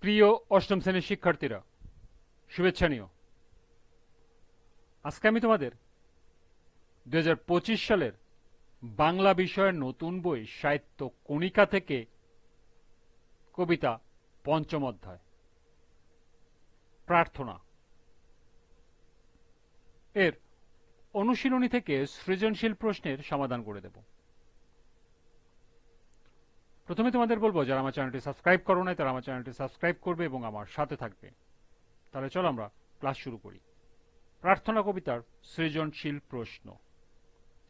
প্রিয় অষ্টম শ্রেণির শিক্ষার্থীরা শুভেচ্ছা নিও আজকে আমি তোমাদের দু হাজার পঁচিশ সালের বাংলা বিষয়ের নতুন বই সাহিত্য কণিকা থেকে কবিতা পঞ্চম অধ্যায়, প্রার্থনা। এর অনুশীলনী থেকে সৃজনশীল প্রশ্নের সমাধান করে দেব। প্রথমে তোমাদের বলব, যারা আমার চ্যানেলটি সাবস্ক্রাইব করো নাই, তারা আমার চ্যানেলটি সাবস্ক্রাইব করবে এবং আমার সাথে থাকবে। তাহলে চলো আমরা ক্লাস শুরু করি। প্রার্থনা কবিতার সৃজনশীল প্রশ্ন।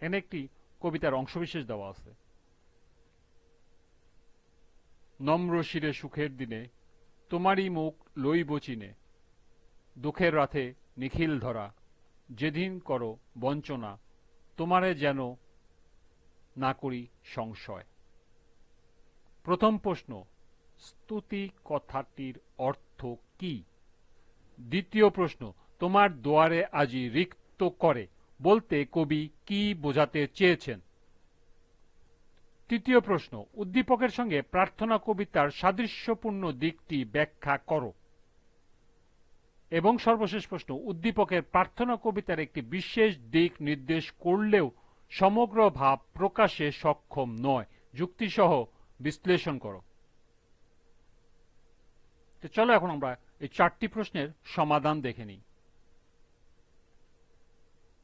এখানে একটি কবিতার অংশবিশেষ দেওয়া আছে। নম্র শিরে সুখের দিনে তোমারই মুখ লইব চিনে, দুঃখের রাতে নিখিল ধরা, যেদিন করো বঞ্চনা, তোমারে যেন না করি সংশয়। প্রথম প্রশ্ন, স্তুতি কথাটির অর্থ কি? দ্বিতীয় প্রশ্ন, তোমার দুয়ারে আজি রিক্ত করে বলতে কবি কি বোঝাতে চেয়েছেন? তৃতীয় প্রশ্ন, উদ্দীপকের সঙ্গে প্রার্থনা কবিতার সাদৃশ্যপূর্ণ দিকটি ব্যাখ্যা করো। এবং সর্বশেষ প্রশ্ন, উদ্দীপকের প্রার্থনা কবিতার একটি বিশেষ দিক নির্দেশ করলেও সমগ্র ভাব প্রকাশে সক্ষম নয়। যুক্তিসহ বিশ্লেষণ করো। তো চলো এখন আমরা এই চারটি প্রশ্নের সমাধান দেখে নিই।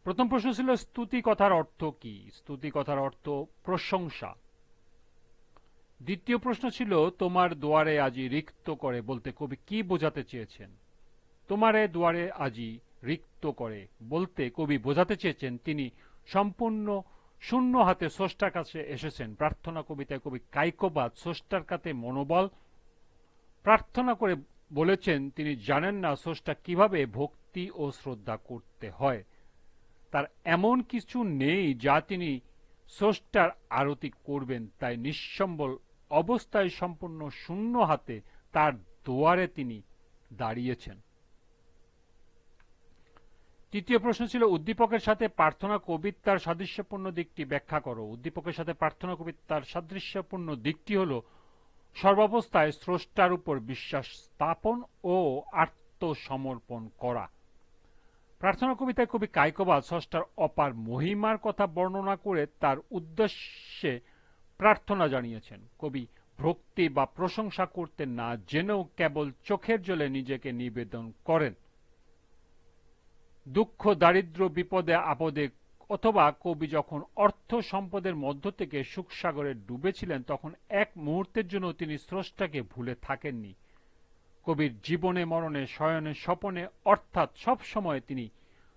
প্রথম প্রশ্ন ছিল, স্তুতি কথার অর্থ কি? স্তুতি কথার অর্থ প্রশংসা। দ্বিতীয় প্রশ্ন ছিল, তোমার দুয়ারে আজি রিক্ত করে বলতে কবি কি বোঝাতে চেয়েছেন? তোমারে দুয়ারে আজি রিক্ত করে বলতে কবি বোঝাতে চেয়েছেন, তিনি সম্পূর্ণ শূন্য হাতে স্রষ্টার কাছে এসেছেন। প্রার্থনা কবিতায় কবি কাইকবাদ স্রষ্টার কাছে মনোবল। প্রার্থনা করে বলেছেন, তিনি জানেন না স্রষ্টা কীভাবে ভক্তি ও শ্রদ্ধা করতে হয়। তার এমন কিছু নেই যা তিনি স্রষ্টার আরতি করবেন। তাই নিঃসম্বল অবস্থায় সম্পূর্ণ শূন্য হাতে তার দুয়ারে তিনি দাঁড়িয়েছেন। তৃতীয় প্রশ্ন ছিল, উদ্দীপকের সাথে প্রার্থনা কবিতার সাদৃশ্যপূর্ণ দিকটি ব্যাখ্যা করো। উদ্দীপকের সাথে প্রার্থনা কবিতার সাদৃশ্যপূর্ণ দিকটি হল, সর্বাবস্থায় স্রষ্টার উপর বিশ্বাস স্থাপন ও আত্মসমর্পণ করা। প্রার্থনা কবিতায় কবি কায়কবাদ স্রষ্টার অপার মহিমার কথা বর্ণনা করে তার উদ্দেশ্যে প্রার্থনা জানিয়েছেন। কবি ভক্তি বা প্রশংসা করতে না জেনেও কেবল চোখের জলে নিজেকে নিবেদন করেন। দুঃখ, দারিদ্র, বিপদে, আপদে, অথবা কবি যখন অর্থ সম্পদের মধ্য থেকে সুখসাগরে ডুবেছিলেন, তখন এক মুহূর্তের জন্য তিনি স্রষ্টাকে ভুলে থাকেননি। কবির জীবনে, মরণে, শয়নে, স্বপনে, অর্থাৎ সব সময় তিনি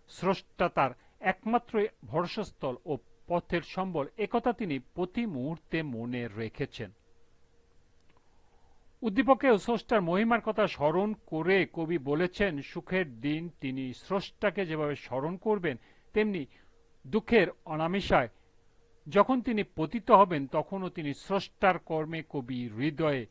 স্রষ্টা তার একমাত্র ভরসাস্থল ও পথের সম্বল। একথা তিনি প্রতি মুহূর্তে মনে রেখেছেন। উদ্দীপকে স্রষ্টার মহিমার কথা স্মরণ করে কবি বলেছেন, সুখের দিন তিনি স্রষ্টাকে যেভাবে স্মরণ করবেন, তেমনি দুঃখের অনামিশায় যখন তিনি পতিত হবেন, তখনও তিনি স্রষ্টার কর্মে কবি হৃদয়ে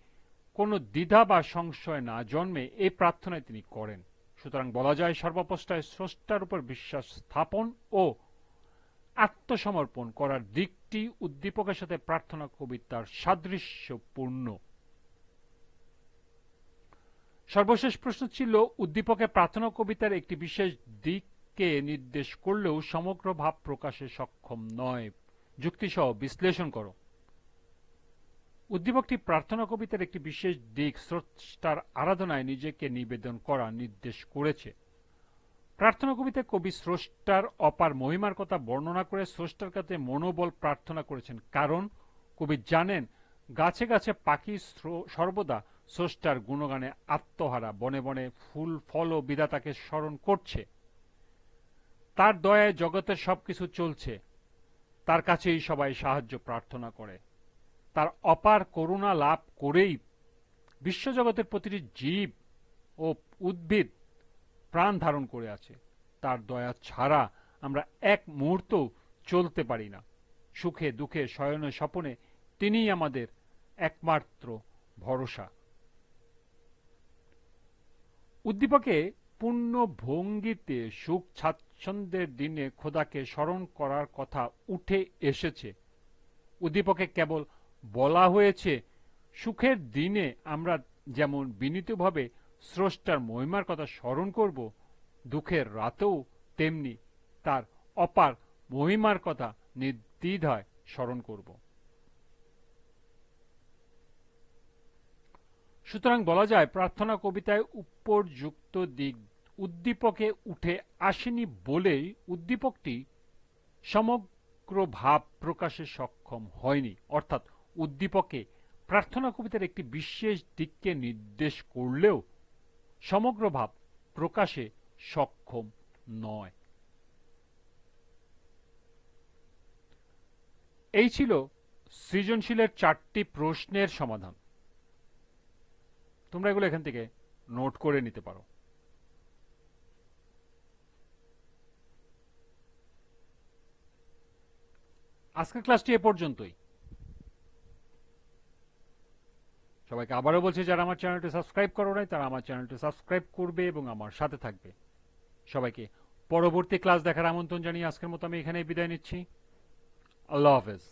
কোনো দ্বিধা বা সংশয় না জন্মে এই প্রার্থনায় তিনি করেন। সুতরাং বলা যায় সর্বাবস্থায় স্রষ্টার উপর বিশ্বাস স্থাপন ও আত্মসমর্পণ করার দিকটি উদ্দীপকের সাথে প্রার্থনা কবিতার সাদৃশ্যপূর্ণ। সর্বশেষ প্রশ্ন ছিল, উদ্দীপকে প্রার্থনা কবিতার একটি বিশেষ দিককে নির্দেশ করলেও সমগ্র ভাব প্রকাশে সক্ষম নয়। যুক্তিসহ বিশ্লেষণ করো। উদ্দীপকটি প্রার্থনা কবিতার একটি বিশেষ দিক স্রষ্টার আরাধনায় নিজেকে নিবেদন করা নির্দেশ করেছে। প্রার্থনা কবিতায় কবি স্রষ্টার অপার মহিমার কথা বর্ণনা করে স্রষ্টার কাছে মনোবল প্রার্থনা করেছেন। কারণ কবি জানেন, গাছে গাছে পাখি সর্বদা স্রষ্টার গুণগানে আত্মহারা বনে বনে ফুল, ফল ও বিধাতাকে স্মরণ করছে। তার দয়ায় জগতের সবকিছু চলছে। তার কাছেই সবাই সাহায্য প্রার্থনা করে। তার অপার করুণা লাভ করেই বিশ্বজগতের প্রতিটি জীব ও উদ্ভিদ প্রাণ ধারণ করে আছে। তার দয়া ছাড়া আমরা এক মুহূর্ত চলতে পারি না। সুখে, দুঃখে, শয়নে, স্বপনে তিনিই আমাদের একমাত্র ভরসা। উদ্দীপকে পূর্ণ ভঙ্গিতে সুখ স্বাচ্ছন্দ্যের দিনে খোদাকে স্মরণ করার কথা উঠে এসেছে। উদ্দীপকে কেবল বলা হয়েছে, সুখের দিনে আমরা যেমন বিনীতভাবে স্রষ্টার মহিমার কথা স্মরণ করব, দুঃখের রাতেও তেমনি তার অপার মহিমার কথা নির্দ্বিধায় স্মরণ করব। সুতরাং বলা যায়, প্রার্থনা কবিতায় উপরযুক্ত দিক উদ্দীপকে উঠে আসেনি বলেই উদ্দীপকটি সমগ্র ভাব প্রকাশে সক্ষম হয়নি। অর্থাৎ উদ্দীপকে প্রার্থনা কবিতার একটি বিশেষ দিককে নির্দেশ করলেও সমগ্র ভাব প্রকাশে সক্ষম নয়। এই ছিল সৃজনশীলের চারটি প্রশ্নের সমাধান। তোমরা এগুলো এখান থেকে নোট করে নিতে পারো। আজকের ক্লাসটি এ পর্যন্তই। সবাইকে আবারও বলছি, যারা আমার চ্যানেলটি সাবস্ক্রাইব করো নাই, তারা আমার চ্যানেলটি সাবস্ক্রাইব করবে এবং আমার সাথে থাকবে। সবাইকে পরবর্তী ক্লাস দেখার আমন্ত্রণ জানিয়ে আজকের মতো আমি এখানেই বিদায় নিচ্ছি। আল্লাহ হাফেজ।